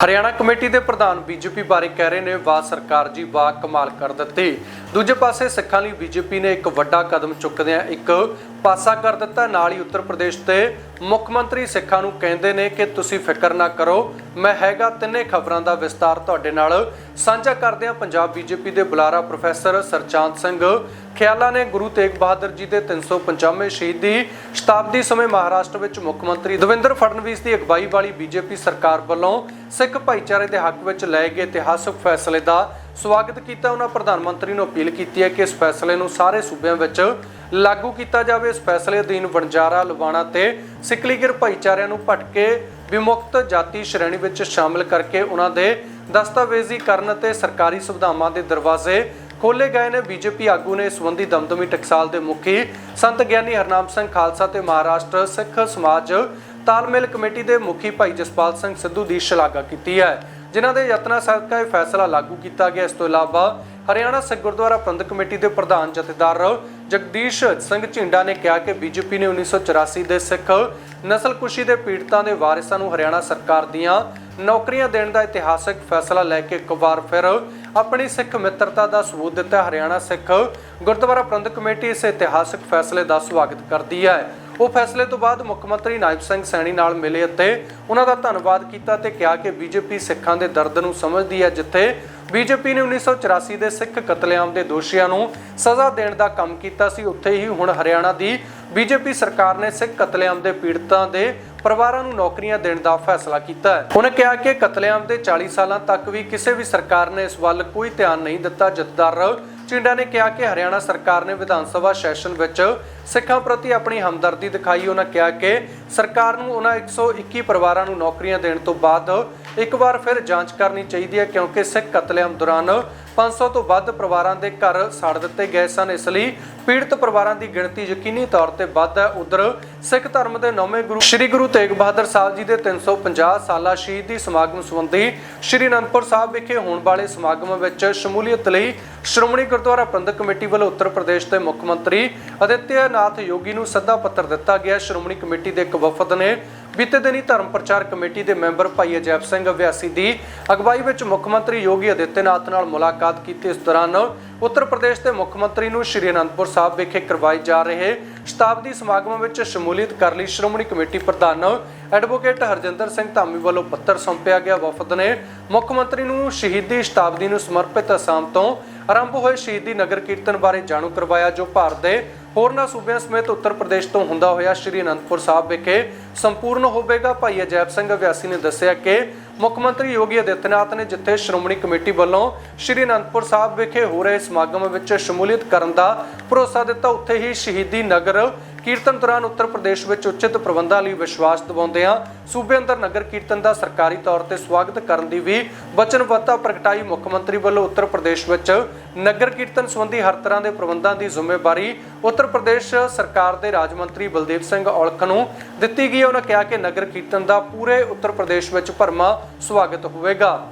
Haryana committee ਦੇ ਪ੍ਰਧਾਨ BJP ਬਾਰੇ ਕਹਿ ਰਹੇ ਨੇ, ਵਾਹ ਸਰਕਾਰ ਜੀ, ਵਾਹ ਕਮਾਲ ਕਰ ਦਿੱਤੇ। ਦੂਜੇ ਪਾਸੇ ਸਿੱਖਾਂ ਲਈ ਬੀਜੇਪੀ ਨੇ ਇੱਕ ਵੱਡਾ ਕਦਮ ਚੁੱਕਦਿਆਂ ਇੱਕ ਪਾਸਾ ਕਰ ਦਿੱਤਾ। ਨਾਲ ਹੀ ਉੱਤਰ ਪ੍ਰਦੇਸ਼ ਦੇ ਮੁੱਖ ਮੰਤਰੀ ਸਿੱਖਾਂ ਨੂੰ ਕਹਿੰਦੇ ਨੇ ਕਿ ਤੁਸੀਂ ਫਿਕਰ ਨਾ ਕਰੋ। ਮੈਂ ਹੈਗਾ ਤਿੰਨੇ ਖਬਰਾਂ ਦਾ ਵਿਸਤਾਰ ਤੁਹਾਡੇ ਨਾਲ। ਸਾਂਝਾ ਕਰਦਿਆਂ ਪੰਜਾਬ ਬੀਜੇਪੀ ਦੇ ਬੁਲਾਰਾ ਪ੍ਰੋਫੈਸਰ ਸਰਚਾਂਦ ਸਿੰਘ। ਖਿਆਲਾ ਨੇ ਗੁਰੂ ਤੇਗ ਬਹਾਦਰ ਜੀ ਦੇ 350ਵੇਂ ਸ਼ਹੀਦੀ ਸ਼ਤਾਬਦੀ ਸਮੇਂ ਮਹਾਰਾਸ਼ਟਰ ਵਿੱਚ ਮੁੱਖ ਮੰਤਰੀ ਦਵਿੰਦਰ ਫੜਨਵੀਸ ਦੀ ਅਗਵਾਈ ਵਾਲੀ ਬੀਜੇਪੀ ਸਰਕਾਰ ਵੱਲੋਂ ਸਿੱਖ ਭਾਈਚਾਰੇ ਦੇ ਹੱਕ ਵਿੱਚ ਲਏ ਗਏ ਇਤਿਹਾਸਕ ਫੈਸਲੇ ਦਾ ਸਵਾਗਤ ਕੀਤਾ ਉਹਨਾਂ ਪ੍ਰਧਾਨ ਮੰਤਰੀ ਨੂੰ ਅਪੀਲ ਕੀਤੀ ਹੈ ਕਿ ਇਸ ਫੈਸਲੇ ਨੂੰ ਸਾਰੇ ਸੂਬਿਆਂ ਵਿੱਚ ਲਾਗੂ ਕੀਤਾ ਜਾਵੇ। ਇਸ ਫੈਸਲੇ ਅਧੀਨ ਵਣਜਾਰਾ, ਲਵਾਣਾ ਤੇ ਸਿਕਲੀਗਰ ਭਾਈਚਾਰਿਆਂ ਨੂੰ ਭਟਕੇ ਵਿਮੁਕਤ ਜਾਤੀ ਸ਼੍ਰੇਣੀ ਵਿੱਚ ਸ਼ਾਮਲ ਕਰਕੇ ਉਹਨਾਂ ਦੇ ਦਸਤਾਵੇਜ਼ੀਕਰਨ ਅਤੇ ਸਰਕਾਰੀ ਸੁਵਿਧਾਵਾਂ ਦੇ ਦਰਵਾਜ਼ੇ ਖੋਲੇ ਗਏ ਨੇ। ਬੀਜੇਪੀ ਆਗੂ ਨੇ ਇਸ ਸੰਬੰਧੀ ਦਮਦਮੀ ਟਕਸਾਲ ਦੇ ਮੁਖੀ ਸੰਤ ਗਿਆਨੀ ਹਰਨਾਮ ਸਿੰਘ ਖਾਲਸਾ ਤੇ ਮਹਾਰਾਸ਼ਟਰ ਸਿੱਖ ਸਮਾਜ ਤਾਲਮੇਲ ਕਮੇਟੀ ਦੇ ਮੁਖੀ ਭਾਈ ਜਸਪਾਲ ਸਿੰਘ ਸਿੱਧੂ ਦੀ ਸ਼ਲਾਘਾ ਕੀਤੀ ਹੈ। ਜਿਨ੍ਹਾਂ ਦੇ ਯਤਨਾਂ ਸਦਕਾ ਇਹ ਫੈਸਲਾ ਲਾਗੂ ਕੀਤਾ ਗਿਆ। ਇਸ ਤੋਂ ਇਲਾਵਾ ਹਰਿਆਣਾ ਸਿੱਖ ਗੁਰਦੁਆਰਾ ਪ੍ਰਬੰਧਕ ਕਮੇਟੀ ਦੇ ਪ੍ਰਧਾਨ ਜਥੇਦਾਰ ਜਗਦੀਸ਼ ਸਿੰਘ ਝਿੰਡਾ ਨੇ ਕਿਹਾ ਕਿ ਬੀਜੇਪੀ ਨੇ 1984 ਦੇ ਸਿੱਖ ਨਸਲਕੁਸ਼ੀ ਦੇ ਪੀੜਤਾਂ ਦੇ ਵਾਰਿਸਾਂ ਨੂੰ ਹਰਿਆਣਾ ਸਰਕਾਰ ਦੀਆਂ ਨੌਕਰੀਆਂ ਦੇਣ ਦਾ ਇਤਿਹਾਸਕ ਫੈਸਲਾ ਲੈ ਕੇ ਇੱਕ ਵਾਰ ਫਿਰ ਆਪਣੀ ਸਿੱਖ ਮਿੱਤਰਤਾ ਦਾ ਸਬੂਤ ਦਿੱਤਾ। ਹਰਿਆਣਾ ਸਿੱਖ ਗੁਰਦੁਆਰਾ ਪ੍ਰਬੰਧਕ ਕਮੇਟੀ ਇਸ ਇਤਿਹਾਸਕ ਫੈਸਲੇ ਦਾ ਸਵਾਗਤ ਕਰਦੀ ਹੈ। ਉਹ ਫੈਸਲੇ ਤੋਂ ਬਾਅਦ ਮੁੱਖ ਮੰਤਰੀ ਨਾਇਬ ਸਿੰਘ ਸੈਣੀ ਨਾਲ ਮਿਲੇ ਅਤੇ ਉਹਨਾਂ ਦਾ ਧੰਨਵਾਦ ਕੀਤਾ ਤੇ ਕਿਹਾ ਕਿ ਬੀਜੇਪੀ ਸਿੱਖਾਂ ਦੇ ਦਰਦ ਨੂੰ ਸਮਝਦੀ ਹੈ, ਜਿੱਥੇ ਬੀਜੇਪੀ ਨੇ 1984 ਦੇ ਸਿੱਖ ਕਤਲੇਆਮ ਦੇ ਦੋਸ਼ੀਆਂ ਨੂੰ ਸਜ਼ਾ ਦੇਣ ਦਾ ਕੰਮ ਕੀਤਾ ਸੀ। ਉੱਥੇ ਹੀ ਹੁਣ ਹਰਿਆਣਾ ਦੀ ਬੀਜੇਪੀ ਸਰਕਾਰ ਨੇ ਸਿੱਖ ਕਤਲੇਆਮ ਦੇ ਪੀੜਤਾਂ ਦੇ ਪਰਿਵਾਰਾਂ ਨੂੰ ਨੌਕਰੀਆਂ ਦੇਣ ਦਾ ਫੈਸਲਾ ਕੀਤਾ ਹੈ। ਉਹਨੇ ਕਿਹਾ ਕਿ ਕਤਲੇਆਮ ਦੇ 40 ਸਾਲਾਂ ਤੱਕ ਵੀ ਕਿਸੇ ਵੀ ਸਰਕਾਰ ਨੇ ਇਸ ਵੱਲ ਕੋਈ ਧਿਆਨ ਨਹੀਂ ਦਿੱਤਾ। ਜਥੇਦਾਰ ਚਿੰਡਾ ਨੇ ਕਿਹਾ ਕਿ ਹਰਿਆਣਾ ਸਰਕਾਰ ਨੇ ਵਿਧਾਨ ਸਭਾ ਸੈਸ਼ਨ ਵਿੱਚ ਸਿੱਖਾਂ ਪ੍ਰਤੀ ਆਪਣੀ ਹਮਦਰਦੀ ਦਿਖਾਈ। ਉਹਨਾਂ ਕਿਹਾ ਕਿ ਸਰਕਾਰ ਨੂੰ ਉਹਨਾਂ 121 ਪਰਿਵਾਰਾਂ ਨੂੰ ਨੌਕਰੀਆਂ ਦੇਣ ਤੋਂ ਬਾਅਦ ਇੱਕ ਵਾਰ ਫਿਰ ਜਾਂਚ ਕਰਨੀ ਚਾਹੀਦੀ ਹੈ, ਕਿਉਂਕਿ ਸਿੱਖ ਕਤਲੇਆਮ ਦੌਰਾਨ 500 ਤੋਂ ਵੱਧ ਪਰਿਵਾਰਾਂ ਦੇ ਘਰ ਸਾੜ ਦਿੱਤੇ ਗਏ ਸਨ। ਇਸ ਲਈ ਪੀੜਤ ਪਰਿਵਾਰਾਂ ਦੀ ਗਿਣਤੀ ਯਕੀਨੀ ਤੌਰ ਤੇ ਵੱਧ ਹੈ। ਉਧਰ ਸਿੱਖ ਧਰਮ ਦੇ ਨੌਵੇਂ ਗੁਰੂ ਸ੍ਰੀ ਗੁਰੂ ਤੇਗ ਬਹਾਦਰ ਸਾਹਿਬ ਜੀ ਦੇ 350 ਸਾਲਾ ਸ਼ਹੀਦੀ ਸਮਾਗਮ ਸੰਬੰਧੀ ਸ੍ਰੀ ਅਨੰਦਪੁਰ ਸਾਹਿਬ ਵਿਖੇ ਹੋਣ ਵਾਲੇ ਸਮਾਗਮ ਵਿੱਚ ਸ਼ਮੂਲੀਅਤ ਲਈ ਸ਼੍ਰੋਮਣੀ ਗੁਰਦੁਆਰਾ ਪ੍ਰਬੰਧਕ ਕਮੇਟੀ ਵੱਲੋਂ ਉੱਤਰ ਪ੍ਰਦੇਸ਼ ਦੇ ਮੁੱਖ ਮੰਤਰੀ ਅਦਿੱਤਿਆ ਨਾਥ ਯੋਗੀ ਨੂੰ ਸੱਦਾ ਪੱਤਰ ਦਿੱਤਾ ਗਿਆ। ਸ਼੍ਰੋਮਣੀ ਕਮੇਟੀ ਦੇ ਇੱਕ ਵਫਦ ਨੇ ਬੀਤੇ ਦਿਨੀ ਧਰਮ ਪ੍ਰਚਾਰ ਕਮੇਟੀ ਦੇ ਮੈਂਬਰ ਭਾਈ ਅਜੈਬ ਸਿੰਘ ਅਭਿਆਸੀ ਦੀ ਅਗਵਾਈ ਵਿੱਚ ਮੁੱਖ ਮੰਤਰੀ ਯੋਗੀ ਅਦਿੱਤਿਆਨਾਥ ਨਾਲ ਮੁਲਾਕਾਤ ਕੀਤੀ ਇਸ ਦੌਰਾਨ ਉੱਤਰ ਪ੍ਰਦੇਸ਼ ਦੇ ਮੁੱਖ ਮੰਤਰੀ ਨੂੰ ਸ਼੍ਰੀ ਅਨੰਦਪੁਰ ਸਾਹਿਬ ਵਿਖੇ ਕਰਵਾਏ ਜਾ ਰਹੇ ਸ਼ਤਾਬਦੀ ਸਮਾਗਮ ਵਿੱਚ ਸ਼ਮੂਲੀਅਤ ਕਰ ਲਈ ਸ਼੍ਰੋਮਣੀ ਕਮੇਟੀ ਪ੍ਰਧਾਨ ਐਡਵੋਕੇਟ ਹਰਜਿੰਦਰ ਸਿੰਘ ਧਾਮੀ ਵੱਲੋਂ ਪੱਤਰ ਸੌਂਪਿਆ ਗਿਆ। ਵਫਦ ਨੇ ਮੁੱਖ ਮੰਤਰੀ ਨੂੰ ਸ਼ਹੀਦੀ ਸ਼ਤਾਬਦੀ ਨੂੰ ਸਮਰਪਿਤ ਅਸਾਮ ਤੋਂ ਆਰੰਭ ਹੋਏ ਸ਼ਹੀਦੀ ਨਗਰ ਕੀਰਤਨ ਬਾਰੇ ਜਾਣੂ ਕਰਵਾਇਆ, ਜੋ ਭਾਰਤ ਦੇ ਹੋਰਨਾਂ ਸੂਬਿਆਂ ਸਮੇਤ ਉੱਤਰ ਪ੍ਰਦੇਸ਼ ਤੋਂ ਹੁੰਦਾ ਹੋਇਆ ਸ਼੍ਰੀ ਅਨੰਦਪੁਰ ਸਾਹਿਬ ਵਿਖੇ ਸੰਪੂਰਨ ਹੋਵੇਗਾ ਭਾਈ ਅਜੈਬ ਸਿੰਘ ਅਭਿਆਸੀ ਨੇ ਦੱਸਿਆ ਕਿ ਮੁੱਖ ਮੰਤਰੀ ਯੋਗੀ ਆਦਿੱਤਿਆਨਾਥ ਨੇ ਜਿੱਥੇ ਸ਼੍ਰੋਮਣੀ ਕਮੇਟੀ ਵੱਲੋਂ ਸ਼੍ਰੀ ਅਨੰਦਪੁਰ ਸਾਹਿਬ ਵਿਖੇ ਹੋ ਰਹੇ ਸਮਾਗਮ ਵਿੱਚ ਸ਼ਮੂਲੀਅਤ ਕਰਨ ਦਾ ਭਰੋਸਾ ਦਿੱਤਾ, ਉੱਥੇ ਹੀ ਸ਼ਹੀਦੀ ਨਗਰ ਕੀਰਤਨ ਦੌਰਾਨ ਉੱਤਰ ਪ੍ਰਦੇਸ਼ ਵਿੱਚ ਉਚਿਤ ਪ੍ਰਬੰਧਾਂ ਲਈ ਵਿਸ਼ਵਾਸ ਦਿਵਾਉਂਦਿਆਂ ਸੂਬੇ ਅੰਦਰ ਨਗਰ ਕੀਰਤਨ ਦਾ ਸਰਕਾਰੀ ਤੌਰ ਤੇ ਸਵਾਗਤ ਕਰਨ ਦੀ ਵੀ ਵਚਨਬੱਧਤਾ ਪ੍ਰਗਟਾਈ ਮੁੱਖ ਮੰਤਰੀ ਵੱਲੋਂ ਉੱਤਰ ਪ੍ਰਦੇਸ਼ ਵਿੱਚ। ਨਗਰ ਕੀਰਤਨ ਸੰਬੰਧੀ ਹਰ ਤਰ੍ਹਾਂ ਦੇ ਪ੍ਰਬੰਧਾਂ ਦੀ ਜ਼ਿੰਮੇਵਾਰੀ ਉੱਤਰ ਪ੍ਰਦੇਸ਼ ਸਰਕਾਰ ਦੇ ਰਾਜ ਮੰਤਰੀ ਬਲਦੇਵ ਸਿੰਘ ਔਲਖ ਨੂੰ ਦਿੱਤੀ ਗਈ ਹੈ। ਉਹਨਾਂ ਕਿਹਾ ਕਿ ਨਗਰ ਕੀਰਤਨ ਦਾ ਪੂਰੇ ਉੱਤਰ ਪ੍ਰਦੇਸ਼ ਵਿੱਚ ਭਰਮਾ ਸਵਾਗਤ ਹੋਵੇਗਾ।